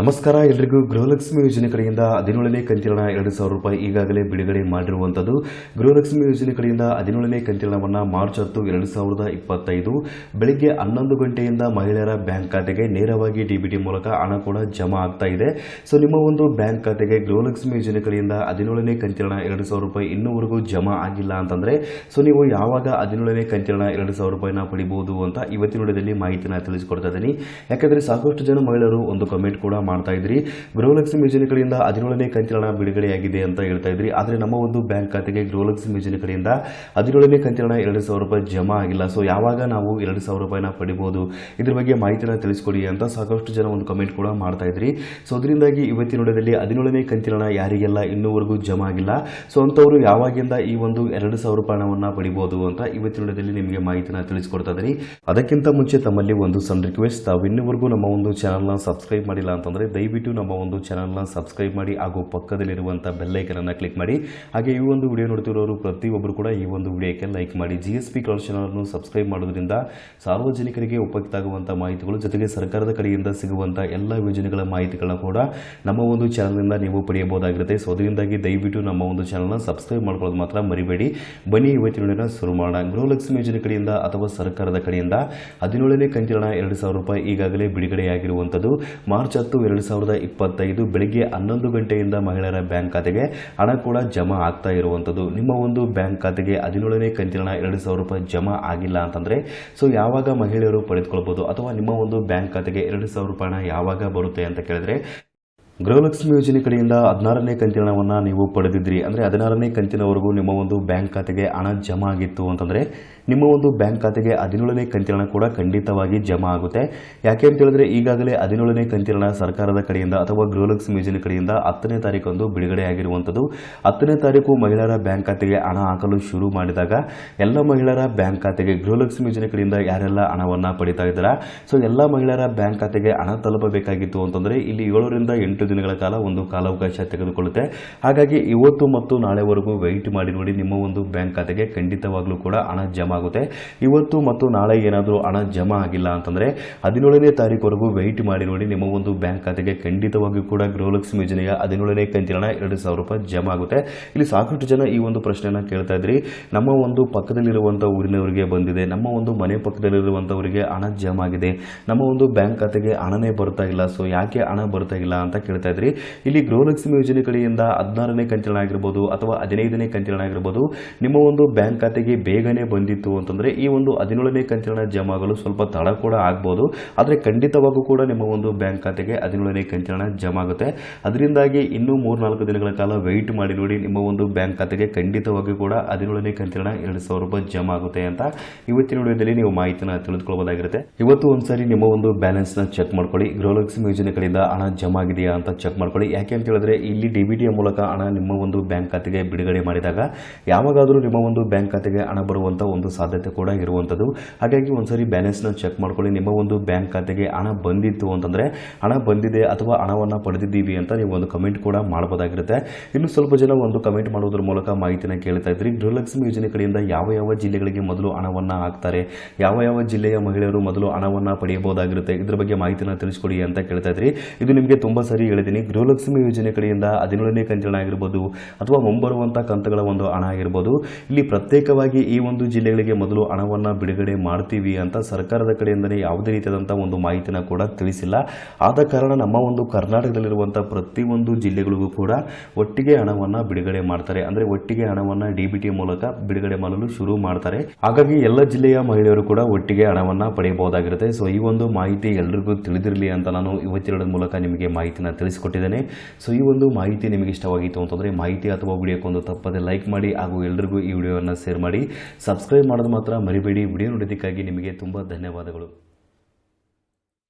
ನಮಸ್ಕಾರ, ಎಲ್ರಿಗೂ ಗೃಹಲಕ್ಷ್ಮಿ ಯೋಜನೆ ಕಡೆಯಿಂದ ಹದಿನೇಳನೇ ಕಂತಿನ ಎರಡು ಸಾವಿರ ರೂಪಾಯಿ ಈಗಾಗಲೇ ಬಿಡುಗಡೆ ಮಾಡಿರುವಂಥದ್ದು ಗೃಹಲಕ್ಷ್ಮಿ ಯೋಜನೆ ಕಡೆಯಿಂದ ಹದಿನೇಳನೇ ಕಂತಿರಣವನ್ನು ಮಾರ್ಚ್ ಹತ್ತು ಎರಡು ಸಾವಿರದ ಇಪ್ಪತ್ತೈದು. ಬೆಳಗ್ಗೆ ಹನ್ನೊಂದು ಗಂಟೆಯಿಂದ ಮಹಿಳೆಯರ ಬ್ಯಾಂಕ್ ಖಾತೆಗೆ ನೇರವಾಗಿ ಡಿಬಿಟಿ ಮೂಲಕ ಹಣ ಕೂಡ ಜಮಾ ಆಗ್ತಾ ಇದೆ. ಸೊ ನಿಮ್ಮ ಒಂದು ಬ್ಯಾಂಕ್ ಖಾತೆಗೆ ಗೃಹಲಕ್ಷ್ಮಿ ಯೋಜನೆ ಕಡೆಯಿಂದ ಹದಿನೇಳನೇ ಕಂತಿನ ಎರಡು ಸಾವಿರ ರೂಪಾಯಿ ಇನ್ನೂವರೆಗೂ ಜಮಾ ಆಗಿಲ್ಲ ಅಂತಂದರೆ ಸೊ ನೀವು ಯಾವಾಗ ಹದಿನೇಳನೇ ಕಂತಿನ ಎರಡು ಸಾವಿರ ರೂಪಾಯಿನ ಪಡಿಬಹುದು ಅಂತ ಇವತ್ತಿನ ವಿಡಿಯೋದಲ್ಲಿ ಮಾಹಿತಿನ ತಿಳಿಸಿಕೊಡ್ತಾ ಇದ್ದೀನಿ. ಯಾಕಂದರೆ ಸಾಕಷ್ಟು ಜನ ಮಹಿಳೆಯರು ಒಂದು ಕಮೆಂಟ್ ಕೂಡ ಮಾಡ್ತಾ ಇದ್ರಿ. ಗೃಹಲಕ್ಷ್ಮಿ ಯೋಜನೆ ಕಡೆಯಿಂದ ಹದಿನೇಳನೇ ಕಂತಿನ ಬಿಡುಗಡೆಯಾಗಿದೆ ಅಂತ ಹೇಳ್ತಾ ಇದ್ರಿ. ಆದರೆ ನಮ್ಮ ಒಂದು ಬ್ಯಾಂಕ್ ಖಾತೆಗೆ ಗೃಹಲಕ್ಷ್ಮಿ ಯೋಜನೆ ಕಡೆಯಿಂದ ಹದಿನೇಳನೇ ಕಂತಿನ ಎರಡು ಸಾವಿರ ರೂಪಾಯಿ ಜಮಾ ಆಗಿಲ್ಲ. ಸೊ ಯಾವಾಗ ನಾವು ಎರಡು ಸಾವಿರ ರೂಪಾಯಿನ ಪಡಿಬೋದು? ಇದ್ರ ಬಗ್ಗೆ ಮಾಹಿತಿನ ತಿಳಿಸ್ಕೊಡಿ ಅಂತ ಸಾಕಷ್ಟು ಜನ ಒಂದು ಕಮೆಂಟ್ ಕೂಡ ಮಾಡ್ತಾ ಇದ್ರಿ. ಸೊ ಅದರಿಂದಾಗಿ ಇವತ್ತಿನ ವಿಡಿಯೋದಲ್ಲಿ ಹದಿನೇಳನೇ ಕಂತಿನ ಯಾರಿಗೆಲ್ಲ ಇನ್ನೂವರೆಗೂ ಜಮಾ ಆಗಿಲ್ಲ. ಸೊ ಅಂಥವರು ಯಾವಾಗಿಂದ ಈ ಒಂದು ಎರಡು ಸಾವಿರ ರೂಪಾಯಿ ಹಣವನ್ನು ಪಡಿಬಹುದು ಅಂತ ಇವತ್ತಿನ ವಿಡಿಯೋದಲ್ಲಿ ನಿಮಗೆ ಮಾಹಿತಿನ ತಿಳಿಸ್ಕೊಡ್ತಾ ಇದ್ರಿ ಅದಕ್ಕಿಂತ ಮುಂಚೆ ತಮ್ಮಲ್ಲಿ ಒಂದು ಸಣ್ಣ ರಿಕ್ವೆಸ್ಟ್, ತಾವು ಇನ್ನೂವರೆಗೂ ನಮ್ಮ ಒಂದು ಚಾನಲ್ನ ಸಬ್ಸ್ಕ್ರೈಬ್ ಮಾಡಿಲ್ಲ ಅಂತಂದರೆ ದಯವಿಟ್ಟು ನಮ್ಮ ಒಂದು ಚಾನಲ್ನ ಸಬ್ಸ್ಕ್ರೈಬ್ ಮಾಡಿ ಹಾಗೂ ಪಕ್ಕದಲ್ಲಿರುವಂಥ ಬೆಲ್ಲೈಕನನ್ನು ಕ್ಲಿಕ್ ಮಾಡಿ. ಹಾಗೆ ಈ ಒಂದು ವಿಡಿಯೋ ನೋಡ್ತಿರೋರು ಪ್ರತಿಯೊಬ್ಬರು ಕೂಡ ಈ ಒಂದು ವಿಡಿಯೋಕ್ಕೆ ಲೈಕ್ ಮಾಡಿ. ಜಿ ಎಸ್ ಪಿ ಕಲರ್ ಚಾನಲನ್ನು ಸಬ್ಸ್ಕ್ರೈಬ್ ಮಾಡೋದ್ರಿಂದ ಸಾರ್ವಜನಿಕರಿಗೆ ಉಪಯುಕ್ತ ಆಗುವಂಥ ಮಾಹಿತಿಗಳು ಜೊತೆಗೆ ಸರ್ಕಾರದ ಕಡೆಯಿಂದ ಸಿಗುವಂಥ ಎಲ್ಲ ಯೋಜನೆಗಳ ಮಾಹಿತಿಗಳನ್ನ ಕೂಡ ನಮ್ಮ ಒಂದು ಚಾನಲ್ನಿಂದ ನೀವು ಪಡೆಯಬಹುದಾಗಿರುತ್ತೆ. ಸೊ ಅದರಿಂದಾಗಿ ದಯವಿಟ್ಟು ನಮ್ಮ ಒಂದು ಚಾನಲ್ನ ಸಬ್ಸ್ಕ್ರೈಬ್ ಮಾಡ್ಕೊಳ್ಳೋದು ಮಾತ್ರ ಮರಿಬೇಡಿ. ಬನ್ನಿ, ಇವತ್ತಿನ ವಿಡಿಯೋನ ಶುರು ಮಾಡೋಣ. ಗೃಹಲಕ್ಷ್ಮಿ ಯೋಜನೆ ಕಡೆಯಿಂದ ಅಥವಾ ಸರ್ಕಾರದ ಕಡೆಯಿಂದ ಹದಿನೇಳನೇ ಕಂತಿನ ಎರಡು ಸಾವಿರ ರೂಪಾಯಿ ಈಗಾಗಲೇ ಬಿಡುಗಡೆಯಾಗಿರುವಂಥದ್ದು ಮಾರ್ಚ್ ಹತ್ತು ಎರಡು ಸಾವಿರದ ಇಪ್ಪತ್ತೈದು ಬೆಳಿಗ್ಗೆ ಹನ್ನೊಂದು ಗಂಟೆಯಿಂದ ಮಹಿಳೆಯರ ಬ್ಯಾಂಕ್ ಖಾತೆಗೆ ಹಣ ಕೂಡ ಜಮಾ ಆಗ್ತಾ ಇರುವಂಥದ್ದು. ನಿಮ್ಮ ಒಂದು ಬ್ಯಾಂಕ್ ಖಾತೆಗೆ ಹದಿನೇಳನೇ ಕಂತಿನ ಎರಡು ಸಾವಿರ ರೂಪಾಯಿ ಜಮಾ ಆಗಿಲ್ಲ ಅಂತಂದರೆ ಸೊ ಯಾವಾಗ ಮಹಿಳೆಯರು ಪಡೆದುಕೊಳ್ಬೋದು? ಅಥವಾ ನಿಮ್ಮ ಒಂದು ಬ್ಯಾಂಕ್ ಖಾತೆಗೆ ಎರಡು ಸಾವಿರ ರೂಪಾಯಿ ಯಾವಾಗ ಬರುತ್ತೆ ಅಂತ ಕೇಳಿದ್ರೆ, ಗೃಹಲಕ್ಷ್ಮಿ ಯೋಜನೆ ಕಡೆಯಿಂದ ಹದಿನಾರನೇ ಕಂತಿನ ಹಣವನ್ನು ನೀವು ಪಡೆದಿದ್ರಿ ಅಂದರೆ ಹದಿನಾರನೇ ಕಂತಿನವರೆಗೂ ನಿಮ್ಮ ಒಂದು ಬ್ಯಾಂಕ್ ಖಾತೆಗೆ ಹಣ ಜಮಾ ಆಗಿತ್ತು ಅಂತಂದರೆ ನಿಮ್ಮ ಒಂದು ಬ್ಯಾಂಕ್ ಖಾತೆಗೆ ಹದಿನೇಳನೇ ಕಂತಿರಣ ಕೂಡ ಖಂಡಿತವಾಗಿ ಜಮಾ ಆಗುತ್ತೆ. ಯಾಕೆ ಅಂತ ಹೇಳಿದ್ರೆ ಈಗಾಗಲೇ ಹದಿನೇಳನೇ ಕಂತಿರಣ ಸರ್ಕಾರದ ಕಡೆಯಿಂದ ಅಥವಾ ಗೃಹಲಕ್ಷ್ಮಿ ಯೋಜನೆ ಕಡೆಯಿಂದ ಹತ್ತನೇ ತಾರೀಕೊಂದು ಬಿಡುಗಡೆ ಆಗಿರುವಂಥದ್ದು. ಹತ್ತನೇ ತಾರೀಕು ಮಹಿಳೆಯರ ಬ್ಯಾಂಕ್ ಖಾತೆಗೆ ಹಣ ಹಾಕಲು ಶುರು ಮಾಡಿದಾಗ ಎಲ್ಲ ಮಹಿಳೆಯರ ಬ್ಯಾಂಕ್ ಖಾತೆಗೆ, ಗೃಹಲಕ್ಷ್ಮಿ ಯೋಜನೆ ಕಡೆಯಿಂದ ಯಾರೆಲ್ಲ ಹಣವನ್ನು ಪಡಿತಾ ಇದ್ದಾರಾ? ಸೊ ಎಲ್ಲ ಮಹಿಳೆಯರ ಬ್ಯಾಂಕ್ ಖಾತೆಗೆ ಹಣ ತಲುಪಬೇಕಾಗಿತ್ತು ಅಂತಂದರೆ ಇಲ್ಲಿ ಏಳರಿಂದ ಎಂಟು ದಿನಗಳ ಕಾಲ ಒಂದು ಕಾಲಾವಕಾಶ ತೆಗೆದುಕೊಳ್ಳುತ್ತೆ. ಹಾಗಾಗಿ ಇವತ್ತು ಮತ್ತು ನಾಳೆವರೆಗೂ ವೆಯ್ಟ್ ಮಾಡಿ ನೋಡಿ ನಿಮ್ಮ ಒಂದು ಬ್ಯಾಂಕ್ ಖಾತೆಗೆ ಖಂಡಿತವಾಗ್ಲೂ ಕೂಡ ಹಣ ಜಮಾ ಆಗುತ್ತೆ. ಇವತ್ತು ಮತ್ತು ನಾಳೆ ಏನಾದರೂ ಹಣ ಜಮಾ ಆಗಿಲ್ಲ ಅಂತಂದರೆ ಹದಿನೇಳನೇ ತಾರೀಕುವರೆಗೂ ವೆಯ್ಟ್ ಮಾಡಿ ನೋಡಿ ನಿಮ್ಮ ಒಂದು ಬ್ಯಾಂಕ್ ಖಾತೆಗೆ ಖಂಡಿತವಾಗಿಯೂ ಕೂಡ ಗೃಹಲಕ್ಷ್ಮಿ ಯೋಜನೆಯ ಹದಿನೇಳನೇ ಕಂತಿನ ಎರಡು ಸಾವಿರ ರೂಪಾಯಿ ಜಮಾ ಆಗುತ್ತೆ. ಇಲ್ಲಿ ಸಾಕಷ್ಟು ಜನ ಈ ಒಂದು ಪ್ರಶ್ನೆನ ಕೇಳ್ತಾ ಇದ್ರಿ. ನಮ್ಮ ಒಂದು ಪಕ್ಕದಲ್ಲಿರುವಂಥ ಊರಿನವರಿಗೆ ಬಂದಿದೆ. ನಮ್ಮ ಒಂದು ಮನೆ ಪಕ್ಕದಲ್ಲಿರುವಂಥವರಿಗೆ ಹಣ ಜಮಾ ಆಗಿದೆ. ನಮ್ಮ ಒಂದು ಬ್ಯಾಂಕ್ ಖಾತೆಗೆ ಹಣನೇ ಬರ್ತಾ ಇಲ್ಲ. ಸೊ ಯಾಕೆ ಹಣ ಬರ್ತಾ ಇಲ್ಲ ಅಂತ ಕೇಳ್ತಾ ಇದ್ರಿ. ಇಲ್ಲಿ ಗೃಹಲಕ್ಷ್ಮಿ ಯೋಜನೆ ಕಡೆಯಿಂದ ಹದಿನಾರನೇ ಕಂತಿನ ಆಗಿರ್ಬೋದು ಅಥವಾ ಹದಿನೈದನೇ ಕಂತಿನ ಆಗಿರ್ಬೋದು ನಿಮ್ಮ ಒಂದು ಬ್ಯಾಂಕ್ ಖಾತೆಗೆ ಬೇಗನೆ ಬಂದಿತ್ತು ಅಂತಂದ್ರೆ ಈ ಒಂದು ಹದಿನೇಳನೇ ಕಂತಿನ ಜಮಾ ಆಗಲು ಸ್ವಲ್ಪ ತಡ ಕೂಡ ಆಗ್ಬೋದು. ಆದರೆ ಖಂಡಿತವಾಗೂ ಕೂಡ ನಿಮ್ಮ ಒಂದು ಬ್ಯಾಂಕ್ ಖಾತೆಗೆ ಹದಿನೇಳನೇ ಕಂತಿನ ಜಮಾ ಆಗುತ್ತೆ ಅದರಿಂದಾಗಿ ಇನ್ನೂ ಮೂರ್ನಾಲ್ಕು ದಿನಗಳ ಕಾಲ ವೆಯ್ಟ್ ಮಾಡಿ ನೋಡಿ ನಿಮ್ಮ ಒಂದು ಬ್ಯಾಂಕ್ ಖಾತೆಗೆ ಖಂಡಿತವಾಗಿ ಕೂಡ ಹದಿನೇಳನೇ ಕಂತಿನ ಎರಡು ಸಾವಿರ ರೂಪಾಯಿ ಜಮಾ ಆಗುತ್ತೆ ಅಂತ ಇವತ್ತಿನ ವಿಡಿಯೋದಲ್ಲಿ ನೀವು ಮಾಹಿತಿನ ತಿಳಿದುಕೊಳ್ಳಬಹುದಾಗಿರುತ್ತೆ ಇವತ್ತು ಒಂದ್ಸರಿ ನಿಮ್ಮ ಒಂದು ಬ್ಯಾಲೆನ್ಸ್ನ ಚೆಕ್ ಮಾಡ್ಕೊಳ್ಳಿ. ಗೃಹಲಕ್ಷ್ಮಿ ಯೋಜನೆ ಕಡೆಯಿಂದ ಹಣ ಜಮಾ ಆಗಿದೆಯಾ ಅಂತ ಚೆಕ್ ಮಾಡ್ಕೊಳ್ಳಿ. ಯಾಕೆ ಅಂತ ಹೇಳಿದ್ರೆ ಇಲ್ಲಿ ಡಿ ಮೂಲಕ ಹಣ ನಿಮ್ಮ ಒಂದು ಬ್ಯಾಂಕ್ ಖಾತೆಗೆ ಬಿಡುಗಡೆ ಮಾಡಿದಾಗ ಯಾವಾಗಾದರೂ ನಿಮ್ಮ ಒಂದು ಬ್ಯಾಂಕ್ ಖಾತೆಗೆ ಹಣ ಬರುವಂತಹ ಒಂದು ಸಾಧ್ಯತೆ ಕೂಡ ಇರುವಂಥದ್ದು ಹಾಗಾಗಿ ಒಂದ್ಸರಿ ಬ್ಯಾಲೆನ್ಸ್ನ ಚೆಕ್ ಮಾಡ್ಕೊಳ್ಳಿ. ನಿಮ್ಮ ಒಂದು ಬ್ಯಾಂಕ್ ಖಾತೆಗೆ ಹಣ ಬಂದಿತ್ತು ಅಂತಂದರೆ ಹಣ ಬಂದಿದೆ ಅಥವಾ ಹಣವನ್ನು ಪಡೆದಿದ್ದೀವಿ ಅಂತ ನೀವು ಒಂದು ಕಮೆಂಟ್ ಕೂಡ ಮಾಡ್ಬೋದಾಗಿರುತ್ತೆ. ಇನ್ನು ಸ್ವಲ್ಪ ಜನ ಒಂದು ಕಮೆಂಟ್ ಮಾಡೋದ್ರ ಮೂಲಕ ಮಾಹಿತಿನ ಕೇಳ್ತಾ ಇದ್ರಿ. ಗೃಹಲಕ್ಷ್ಮಿ ಯೋಜನೆ ಕಡೆಯಿಂದ ಯಾವ ಯಾವ ಜಿಲ್ಲೆಗಳಿಗೆ ಮೊದಲು ಹಣವನ್ನು ಹಾಕ್ತಾರೆ? ಯಾವ ಯಾವ ಜಿಲ್ಲೆಯ ಮಹಿಳೆಯರು ಮೊದಲು ಹಣವನ್ನು ಪಡೆಯಬಹುದಾಗಿರುತ್ತೆ? ಇದ್ರ ಬಗ್ಗೆ ಮಾಹಿತಿನ ತಿಳಿಸ್ಕೊಡಿ ಅಂತ ಕೇಳ್ತಾ ಇದ್ರಿ. ಇದು ನಿಮಗೆ ತುಂಬ ಸರಿ ಹೇಳಿದ್ದೀನಿ. ಗೃಹಲಕ್ಷ್ಮಿ ಯೋಜನೆ ಕಡೆಯಿಂದ ಹದಿನೇಳನೇ ಕಂತಿನ ಆಗಿರ್ಬೋದು ಅಥವಾ ಮುಂಬರುವಂಥ ಕಂತುಗಳ ಒಂದು ಹಣ ಆಗಿರ್ಬೋದು. ಇಲ್ಲಿ ಪ್ರತ್ಯೇಕವಾಗಿ ಈ ಒಂದು ಜಿಲ್ಲೆಗಳಿಗೆ ಮೊದಲು ಹಣವನ್ನು ಬಿಡುಗಡೆ ಮಾಡ್ತೀವಿ ಅಂತ ಸರ್ಕಾರದ ಕಡೆಯಿಂದಲೇ ಯಾವುದೇ ರೀತಿಯಾದಂಥ ಒಂದು ಮಾಹಿತಿನ ಕೂಡ ತಿಳಿಸಿಲ್ಲ. ಆದ ಕಾರಣ ನಮ್ಮ ಒಂದು ಕರ್ನಾಟಕದಲ್ಲಿರುವಂಥ ಪ್ರತಿಯೊಂದು ಜಿಲ್ಲೆಗಳಿಗೂ ಕೂಡ ಒಟ್ಟಿಗೆ ಹಣವನ್ನು ಬಿಡುಗಡೆ ಮಾಡ್ತಾರೆ. ಅಂದರೆ ಒಟ್ಟಿಗೆ ಹಣವನ್ನು ಡಿ ಮೂಲಕ ಬಿಡುಗಡೆ ಮಾಡಲು ಶುರು ಮಾಡ್ತಾರೆ. ಹಾಗಾಗಿ ಎಲ್ಲ ಜಿಲ್ಲೆಯ ಮಹಿಳೆಯರು ಕೂಡ ಒಟ್ಟಿಗೆ ಹಣವನ್ನು ಪಡೆಯಬಹುದಾಗಿರುತ್ತೆ. ಸೊ ಈ ಒಂದು ಮಾಹಿತಿ ಎಲ್ರಿಗೂ ತಿಳಿದಿರಲಿ ಅಂತ ನಾನು ಇವತ್ತಿರೋದ ಮೂಲಕ ನಿಮಗೆ ಮಾಹಿತಿನ ತಿಳಿಸಿಕೊಟ್ಟಿದ್ದೇನೆ. ಸೊ ಈ ಒಂದು ಮಾಹಿತಿ ನಿಮಗೆ ಇಷ್ಟವಾಗಿತ್ತು ಅಂತಂದರೆ ಮಾಹಿತಿ ಅಥವಾ ವಿಡಿಯೋಕ್ಕೊಂದು ತಪ್ಪದೆ ಲೈಕ್ ಮಾಡಿ ಹಾಗೂ ಎಲ್ರಿಗೂ ಈ ವಿಡಿಯೋವನ್ನು ಶೇರ್ ಮಾಡಿ. ಸಬ್ಸ್ಕ್ರೈಬ್ ಮಾಡೋದು ಮಾತ್ರ ಮರಿಬೇಡಿ. ವಿಡಿಯೋ ನೋಡೋದಕ್ಕಾಗಿ ನಿಮಗೆ ತುಂಬ ಧನ್ಯವಾದಗಳು.